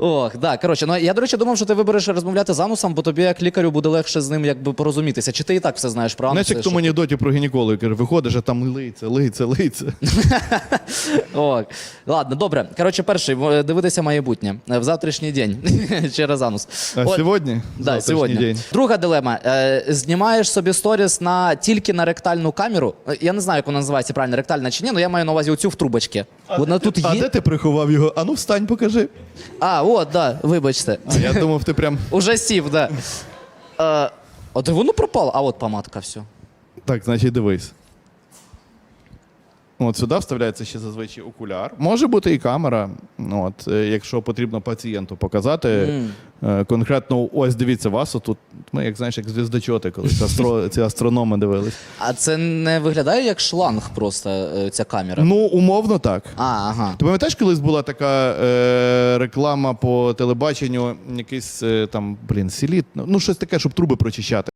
Ох, да, коротше, ну я, до речі, думав, що ти вибереш розмовляти з анусом, бо тобі як лікарю буде легше з ним якби порозумітися. Чи ти і так все знаєш про анус? Знаєш, як в тому анекдоті про гінеколога, каже, виходиш, а там литься, литься, литься. Ок. Ладно, добре. Коротше, перший в- дивитися майбутнє в завтрашній день через анус. А От- сьогодні? Да, Завтрашній сьогодні. день. Друга дилема. Е, знімаєш собі сторіс на тільки на ректальну камеру. Е, Я не знаю, як вона називається правильно, ректальна чи ні, але я маю на увазі оцю в трубочці. Вона тут А є. де ти приховав його? А ну встань, покажи. А, от, да, вибачте. А я думав, ти прям. Уже сів, да. Е, а де воно пропало? А от помадка, все. Так, значить, дивись. От сюди вставляється ще зазвичай окуляр. Може бути і камера. От, е, якщо потрібно пацієнту показати. Е, Конкретно, ось дивіться вас, отут. Ми, як знаєш, як звіздочоти, колись астро, ці астрономи дивились. А це не виглядає як шланг просто е, ця камера. Ну, умовно так. А, ага. Ти пам'ятаєш, колись була така е, реклама по телебаченню, якийсь е, там, блін, сіліт, ну щось таке, щоб труби прочищати.